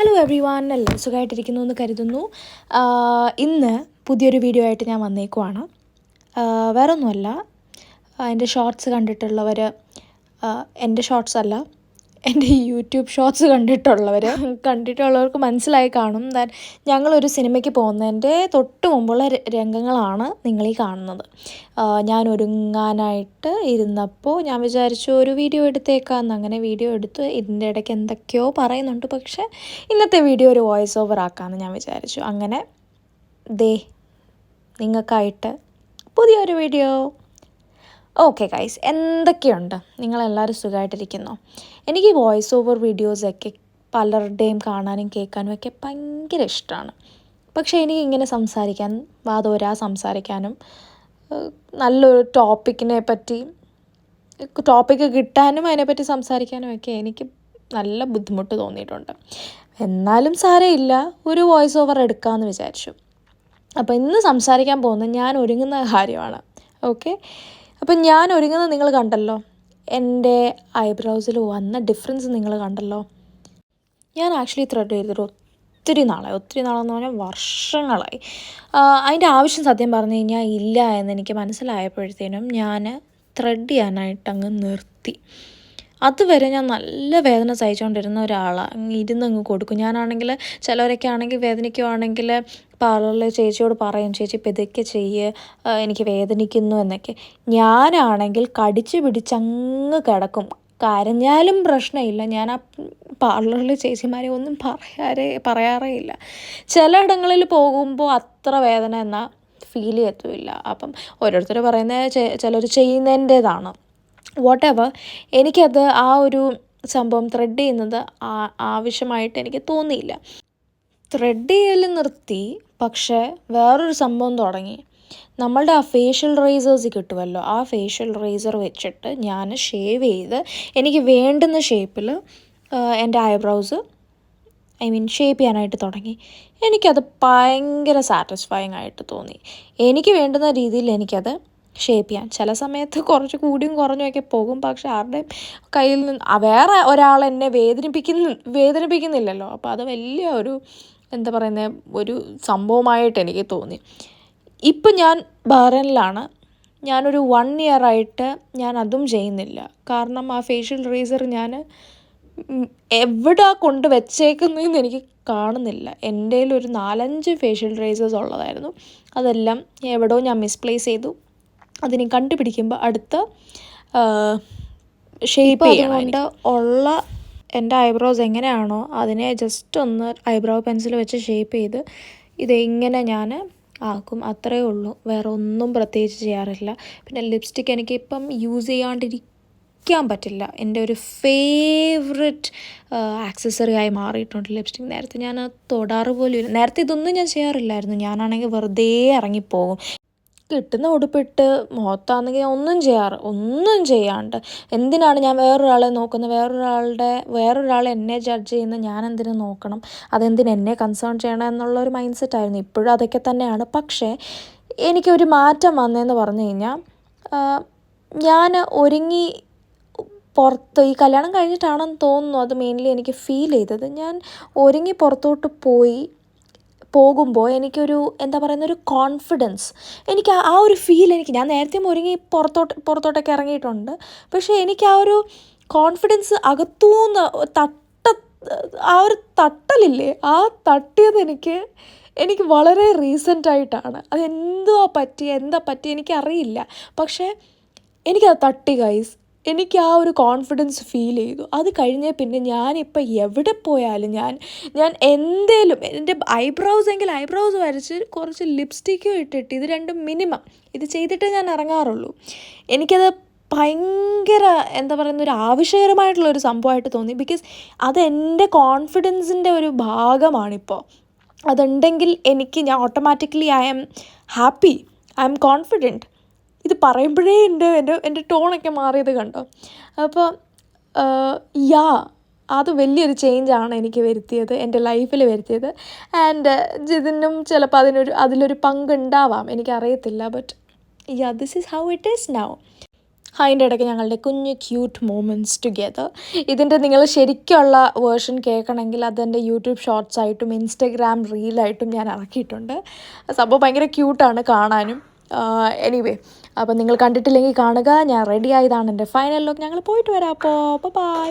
Hello every one എല്ലാവരും സുഖമായിട്ടിരിക്കുന്നു എന്ന് കരുതുന്നു. ഇന്ന് പുതിയൊരു വീഡിയോ ആയിട്ട് ഞാൻ വന്നേക്കുവാണ്. വേറൊന്നുമല്ല. എന്റെ ഷോർട്സ് കണ്ടിട്ടുള്ളവർ എന്റെ ഷോർട്സ് അല്ല എന്റെ യൂട്യൂബ് ഷോർട്സ് കണ്ടിട്ടുള്ളവർ കണ്ടിട്ടുള്ളവർക്ക് മനസ്സിലായി കാണും ദാറ്റ് ഞങ്ങളൊരു സിനിമയ്ക്ക് പോകുന്നതിന്റെ തൊട്ട് മുമ്പുള്ള രംഗങ്ങളാണ് നിങ്ങളീ കാണുന്നത്. ഞാൻ ഒരുങ്ങാനായിട്ട് ഇരുന്നപ്പോൾ ഞാൻ വിചാരിച്ചു ഒരു വീഡിയോ എടുത്തേക്കാന്ന്. അങ്ങനെ വീഡിയോ എടുത്ത് ഇതിന്റെ ഇടയ്ക്ക് എന്തൊക്കെയോ പറയുന്നുണ്ട്. പക്ഷേ ഇന്നത്തെ വീഡിയോ ഒരു വോയിസ് ഓവർ ആക്കാമെന്ന് ഞാൻ വിചാരിച്ചു. അങ്ങനെ ദേ നിങ്ങൾക്കായിട്ട് പുതിയൊരു വീഡിയോ. ഓക്കെ ഗൈസ് എന്തൊക്കെയുണ്ട്? നിങ്ങളെല്ലാവരും സുഖമായിട്ടിരിക്കുന്നു? എനിക്ക് വോയിസ് ഓവർ വീഡിയോസൊക്കെ പലരുടെയും കാണാനും കേൾക്കാനും ഒക്കെ ഭയങ്കര ഇഷ്ടമാണ്. പക്ഷേ എനിക്ക് ഇങ്ങനെ സംസാരിക്കാൻ വാതോരാ സംസാരിക്കാനും നല്ലൊരു ടോപ്പിക്കിനെ പറ്റി ടോപ്പിക്ക് കിട്ടാനും അതിനെപ്പറ്റി സംസാരിക്കാനും ഒക്കെ എനിക്ക് നല്ല ബുദ്ധിമുട്ട് തോന്നിയിട്ടുണ്ട്. എന്നാലും സാരമില്ല ഒരു വോയിസ് ഓവർ എടുക്കാമെന്ന് വിചാരിച്ചു. അപ്പോൾ ഇന്ന് സംസാരിക്കാൻ പോകുന്നത് ഞാൻ ഒരുങ്ങുന്ന കാര്യമാണ്. ഓക്കെ അപ്പം ഞാൻ ഒരുങ്ങുന്നത് നിങ്ങൾ കണ്ടല്ലോ. എന്റെ ഐബ്രൗസിൽ വന്ന ഡിഫറൻസ് നിങ്ങൾ കണ്ടല്ലോ. ഞാൻ ആക്ച്വലി ത്രെഡ് ചെയ്തിട്ട് ഒത്തിരി നാളായി. ഒത്തിരി നാളെന്ന് പറഞ്ഞാൽ വർഷങ്ങളായി. അതിന്റെ ആവശ്യം സത്യം പറഞ്ഞു കഴിഞ്ഞാൽ ഇല്ല എന്ന് എനിക്ക് മനസ്സിലായപ്പോഴത്തേനും ഞാൻ ത്രെഡ് ചെയ്യാനായിട്ട് അങ്ങ് നിർത്തി. അതുവരെ ഞാൻ നല്ല വേദന സഹിച്ചുകൊണ്ടിരുന്ന ഒരാളാണ് അങ്ങ് ഇരുന്ന് അങ്ങ് കൊടുക്കും. ഞാനാണെങ്കിൽ ചിലവരൊക്കെ ആണെങ്കിൽ വേദനിക്കുവാണെങ്കിൽ പാർലറിൽ ചേച്ചിയോട് പറയും ചേച്ചി പെതുക്കെ ചെയ്യ് എനിക്ക് വേദനിക്കുന്നു എന്നൊക്കെ. ഞാനാണെങ്കിൽ കടിച്ചു പിടിച്ചങ്ങ് കിടക്കും. കരഞ്ഞാലും പ്രശ്നമില്ല. ഞാൻ ആ പാർലറിലെ ചേച്ചിമാരെ ഒന്നും പറയാറേ പറയാറേ ഇല്ല ചിലയിടങ്ങളിൽ പോകുമ്പോൾ അത്ര വേദന എന്നാൽ ഫീൽ ചെയ്യത്തുമില്ല അപ്പം ഓരോരുത്തർ പറയുന്ന ചിലർ ചെയ്യുന്നതിന്റേതാണ്. വാട്ട് എവർ എനിക്കത് ആ ഒരു സംഭവം ത്രെഡ് ചെയ്യുന്നത് ആവശ്യമായിട്ട് എനിക്ക് തോന്നിയില്ല. ത്രെഡ് ചെയ്യൽ നിർത്തി പക്ഷേ വേറൊരു സംഭവം തുടങ്ങി. നമ്മളുടെ ആ ഫേഷ്യൽ റേസേഴ്സ് കിട്ടുമല്ലോ ആ ഫേഷ്യൽ റേസർ വെച്ചിട്ട് ഞാൻ ഷേവ് ചെയ്ത് എനിക്ക് വേണ്ടുന്ന ഷേപ്പിൽ എന്റെ ഐബ്രൗസ് ഐ മീൻ ഷേപ്പ് ചെയ്യാനായിട്ട് തുടങ്ങി. എനിക്കത് ഭയങ്കര സാറ്റിസ്ഫൈങ് ആയിട്ട് തോന്നി. എനിക്ക് വേണ്ടുന്ന രീതിയിൽ എനിക്കത് ഷേപ്പ് ചെയ്യാം ചില സമയത്ത് കുറച്ച് കൂടിയും കുറഞ്ഞുമൊക്കെ പോകും. പക്ഷെ ആരുടെയും കയ്യിൽ നിന്ന് വേറെ ഒരാൾ എന്നെ വേദനിപ്പിക്കുന്ന വേദനിപ്പിക്കുന്നില്ലല്ലോ. അപ്പോൾ അത് വലിയ ഒരു എന്താ പറയുന്നത് ഒരു സംഭവമായിട്ട് എനിക്ക് തോന്നി. ഇപ്പം ഞാൻ ബഹ്റൈനിലാണ് ഞാനൊരു വൺ ഇയർ ആയിട്ട് ഞാൻ അതും ചെയ്യുന്നില്ല. കാരണം ആ ഫേഷ്യൽ റേസർ ഞാൻ എവിടെ കൊണ്ട് വെച്ചേക്കുന്നതെന്ന് എനിക്ക് കാണുന്നില്ല. എന്റെ ഒരു നാലഞ്ച് ഫേഷ്യൽ റേസേഴ്സ് ഉള്ളതായിരുന്നു. അതെല്ലാം എവിടെയോ ഞാൻ മിസ്പ്ലേസ് ചെയ്തു. അതിനെ കണ്ടുപിടിക്കുമ്പോൾ അടുത്ത ഷേപ്പ് അതുകൊണ്ട് ഉള്ള എന്റെ ഐബ്രോസ് എങ്ങനെയാണോ അതിനെ ജസ്റ്റ് ഒന്ന് ഐബ്രോ പെൻസിൽ വെച്ച് ഷേപ്പ് ചെയ്ത് ഇത് ഇങ്ങനെ ഞാൻ ആക്കും. അത്രയേ ഉള്ളൂ. വേറെ ഒന്നും പ്രത്യേകിച്ച് ചെയ്യാറില്ല. പിന്നെ ലിപ്സ്റ്റിക്ക് എനിക്കിപ്പം യൂസ് ചെയ്യാണ്ടിരിക്കാൻ പറ്റില്ല. എന്റെ ഒരു ഫേവററ്റ് ആക്സസറി ആയി മാറിയിട്ടുണ്ട് ലിപ്സ്റ്റിക് നേരത്തെ ഞാൻ തൊടാറ് പോലും ഇല്ല. നേരത്തെ ഇതൊന്നും ഞാൻ ചെയ്യാറില്ലായിരുന്നു. ഞാനാണെങ്കിൽ വെറുതെ ഇറങ്ങിപ്പോകും. കിട്ടുന്ന ഉടുപ്പിട്ട് മുഖത്താണെങ്കിൽ ഒന്നും ചെയ്യാറ് ഒന്നും ചെയ്യാണ്ട്. എന്തിനാണ് ഞാൻ വേറൊരാളെ നോക്കുന്നത്? വേറൊരാളുടെ വേറൊരാളെ എന്നെ ജഡ്ജ് ചെയ്യുന്ന ഞാൻ എന്തിനു നോക്കണം? അതെന്തിന് എന്നെ കൺസേൺ ചെയ്യണം എന്നുള്ള ഒരു മൈൻഡ് സെറ്റ് ആയിരുന്നു. ഇപ്പോഴും അതൊക്കെ തന്നെയാണ്. പക്ഷേ എനിക്കൊരു മാറ്റം വന്നതെന്ന് പറഞ്ഞു കഴിഞ്ഞാൽ ഞാൻ ഒരുങ്ങി പുറത്ത് ഈ കല്യാണം കഴിഞ്ഞിട്ടാണെന്ന് തോന്നുന്നു. അത് മെയിൻലി എനിക്ക് ഫീൽ ചെയ്തത്. ഞാൻ ഒരുങ്ങി പുറത്തോട്ട് പോയി പോകുമ്പോൾ എനിക്കൊരു എന്താ പറയുന്ന ഒരു കോൺഫിഡൻസ് എനിക്ക് ആ- ഒരു ഫീൽ എനിക്ക് ഞാൻ നേരത്തെ ഒരുങ്ങി പുറത്തോട്ട് പുറത്തോട്ടൊക്കെ ഇറങ്ങിയിട്ടുണ്ട്. പക്ഷേ എനിക്ക് ആ ഒരു കോൺഫിഡൻസ് അകത്തുനിന്ന് തട്ട ആ ഒരു തട്ടലില്ലേ ആ തട്ടിയത് എനിക്ക് എനിക്ക് വളരെ റീസെന്റായിട്ടാണ് അത് എന്തുവാ പറ്റി എന്താ പറ്റി എനിക്കറിയില്ല. പക്ഷേ എനിക്കത് തട്ടി ഗൈസ് എനിക്ക് ആ ഒരു കോൺഫിഡൻസ് ഫീൽ ചെയ്തു. അത് കഴിഞ്ഞേ പിന്നെ ഞാനിപ്പോൾ എവിടെ പോയാലും ഞാൻ ഞാൻ എന്തേലും എന്റെ ഐബ്രൗസ് എങ്കിൽ ഐബ്രൗസ് വരച്ച് കുറച്ച് ലിപ്സ്റ്റിക്കും ഇട്ടിട്ട് ഇത് രണ്ടും മിനിമം ഇത് ചെയ്തിട്ടേ ഞാൻ ഇറങ്ങാറുള്ളൂ. എനിക്കത് ഭയങ്കര എന്താ പറയുന്ന ഒരു ആവശ്യകരമായിട്ടുള്ള ഒരു സംഭവമായിട്ട് തോന്നി. ബിക്കോസ് അത് എന്റെ കോൺഫിഡൻസിന്റെ ഒരു ഭാഗമാണിപ്പോൾ അതുണ്ടെങ്കിൽ എനിക്ക് ഞാൻ automatically I am happy I am confident ഇത് പറയുമ്പോഴേ എന്റെ എന്റെ എന്റെ ടോണൊക്കെ മാറിയത് കണ്ടോ? അപ്പോൾ യാ അത് വലിയൊരു ചേഞ്ചാണ് എനിക്ക് വരുത്തിയത് എന്റെ ലൈഫിൽ വരുത്തിയത്. ആൻഡ് ജിതിനും ചിലപ്പോൾ അതിനൊരു അതിലൊരു പങ്കുണ്ടാവാം എനിക്കറിയത്തില്ല. But yeah this is how it is now അതിന്റെ ഇടയ്ക്ക് ഞങ്ങളുടെ കുഞ്ഞ് ക്യൂട്ട് മൂമെന്റ്സ് ടുഗെദർ ഇതിന്റെ നിങ്ങൾ ശരിക്കുള്ള വേർഷൻ കേൾക്കണമെങ്കിൽ അതെന്റെ യൂട്യൂബ് ഷോർട്സ് ആയിട്ടും ഇൻസ്റ്റഗ്രാം റീലായിട്ടും ഞാൻ ഇറക്കിയിട്ടുണ്ട്. സംഭവം ഭയങ്കര ക്യൂട്ടാണ് കാണാനും. എനിവേ അപ്പോൾ നിങ്ങൾ കണ്ടിട്ടില്ലെങ്കിൽ കാണുക. ഞാൻ റെഡി ആയതാണ് എന്റെ ഫൈനൽ ലുക്ക് ഞങ്ങൾ പോയിട്ട് വരാം. അപ്പോൾ ബൈ